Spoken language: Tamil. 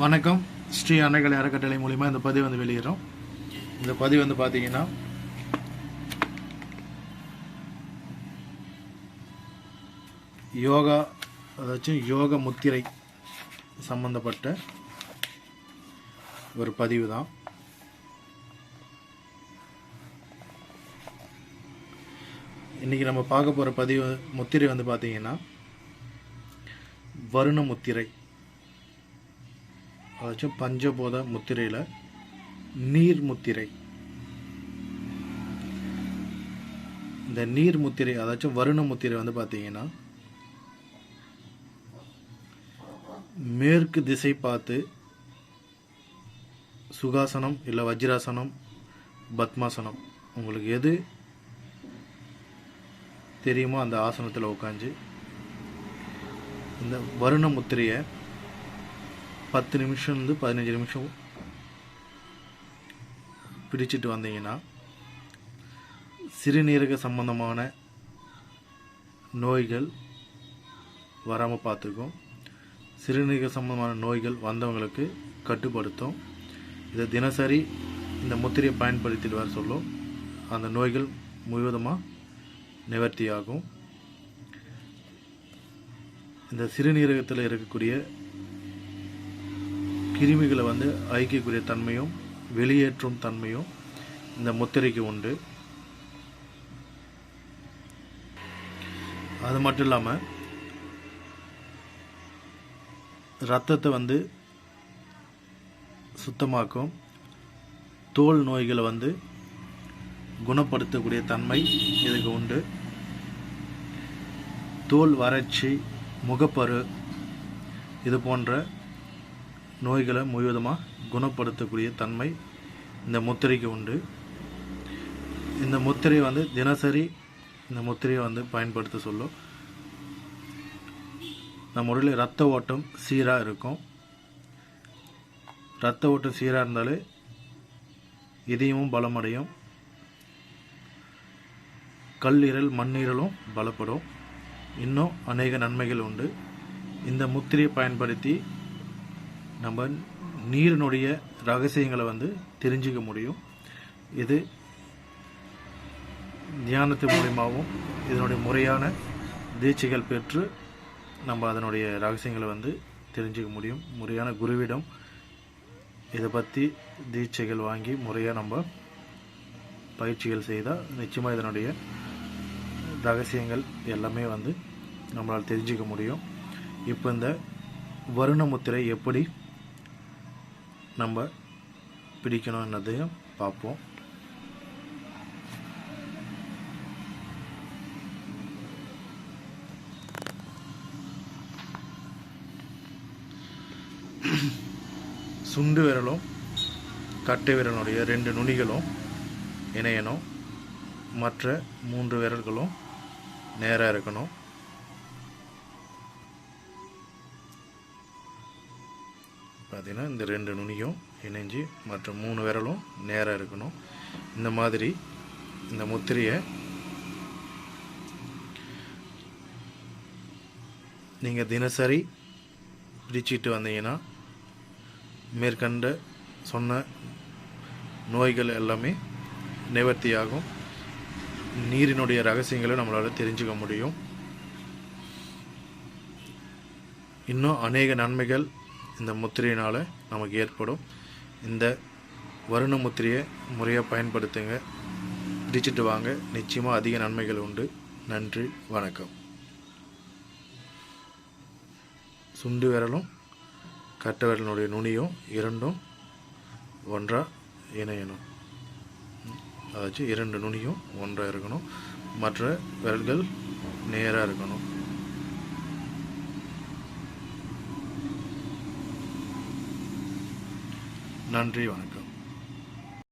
வணக்கம். ஸ்ரீ அன்னைகளை அறக்கட்டளை மூலிமா இந்த பதிவு வந்து வெளியேறும் இந்த பதிவு வந்து பார்த்தீங்கன்னா யோகா அதாச்சும் யோக முத்திரை சம்பந்தப்பட்ட ஒரு பதிவு தான். இன்றைக்கி நம்ம பார்க்க போகிற பதிவு முத்திரை வந்து பார்த்தீங்கன்னா வருண முத்திரை. அதாச்சும் பஞ்சபோத முத்திரையில் நீர் முத்திரை. இந்த நீர் முத்திரை அதாச்சும் வருண முத்திரை வந்து பார்த்தீங்கன்னா மேற்கு திசை பார்த்து சுகாசனம் இல்லை வஜ்ராசனம் பத்மாசனம். உங்களுக்கு எது தெரியுமோ அந்த ஆசனத்தில் உட்காந்து இந்த வருண முத்திரையை பத்து நிமிஷம்லேருந்து பதினஞ்சு நிமிஷம் பிடிச்சிட்டு வந்தீங்கன்னா சிறுநீரக சம்பந்தமான நோய்கள் வராமல் பார்த்துக்கும். சிறுநீரக சம்பந்தமான நோய்கள் வந்தவங்களுக்கு கட்டுப்படுத்தும். இதை தினசரி இந்த முத்திரையை பயன்படுத்திட்டு வர சொல்லும். அந்த நோய்கள் முழுவதுமாக நிவர்த்தியாகும். இந்த சிறுநீரகத்தில் இருக்கக்கூடிய கிருமிகளை வந்து அழிக்கக்கூடிய தன்மையும் வெளியேற்றும் தன்மையும் இந்த முத்திரைக்கு உண்டு. அது மட்டும் இல்லாமல் ரத்தத்தை வந்து சுத்தமாக்கும் தோல் நோய்களை வந்து குணப்படுத்தக்கூடிய தன்மை இதுக்கு உண்டு. தோல் வறட்சி முகப்பரு இது போன்ற நோய்களை முழுவதுமாக குணப்படுத்தக்கூடிய தன்மை இந்த முத்திரைக்கு உண்டு. இந்த முத்திரையை வந்து தினசரி இந்த முத்திரையை வந்து பயன்படுத்த சொல்லும். நம்ம உடலில் ரத்த ஓட்டம் சீராக இருக்கும். ரத்த ஓட்டம் சீராக இருந்தாலே இதயமும் பலமடையும். கல்லீரல் மண்ணீரலும் பலப்படும். இன்னும் அநேக நன்மைகள் உண்டு. இந்த முத்திரையை பயன்படுத்தி நம்ம நீரினுடைய ரகசியங்களை வந்து தெரிஞ்சுக்க முடியும். இது தியானத்து மூலியமாகவும் இதனுடைய முறையான தீட்சைகள் பெற்று நம்ம அதனுடைய ரகசியங்களை வந்து தெரிஞ்சுக்க முடியும். முறையான குருவிடம் இதை பற்றி தீட்சைகள் வாங்கி முறையாக நம்ம பயிற்சிகள் செய்தால் நிச்சயமாக இதனுடைய ரகசியங்கள் எல்லாமே வந்து நம்மளால் தெரிஞ்சுக்க முடியும். இப்போ இந்த வருண முத்திரை எப்படி நம்ம பிடிக்கணும் என்னதையும் பார்ப்போம். சுண்டு விரலும் கட்டை விரலுடைய ரெண்டு நுனிகளும் இணையணும். மற்ற மூன்று விரல்களும் நேராக இருக்கணும். பார்த்திங்கன்னா இந்த ரெண்டு நுனியும் இணைஞ்சு மற்ற மூணு விரலும் நேராக இருக்கணும். இந்த மாதிரி இந்த முத்திரையை நீங்கள் தினசரி பிரிச்சுட்டு வந்தீங்கன்னா மேற்கண்ட சொன்ன நோய்கள் எல்லாமே நிவர்த்தியாகும். நீரினுடைய ரகசியங்களை நம்மளால் தெரிஞ்சுக்க முடியும். இன்னும் அநேக நன்மைகள் இந்த முத்திரையினால் நமக்கு ஏற்படும். இந்த வருண முத்திரையை முறையாக பயன்படுத்துங்க. பிடிச்சிட்டு வாங்க. நிச்சயமாக அதிக நன்மைகள் உண்டு. நன்றி. வணக்கம். சுண்டு விரலும் கட்ட விரலினுடைய நுனியும் இரண்டும் ஒன்றாக இணையணும். அதாச்சும் இரண்டு நுனியும் ஒன்றாக இருக்கணும். மற்ற விரல்கள் நேராக இருக்கணும். நன்றி வணக்கம்.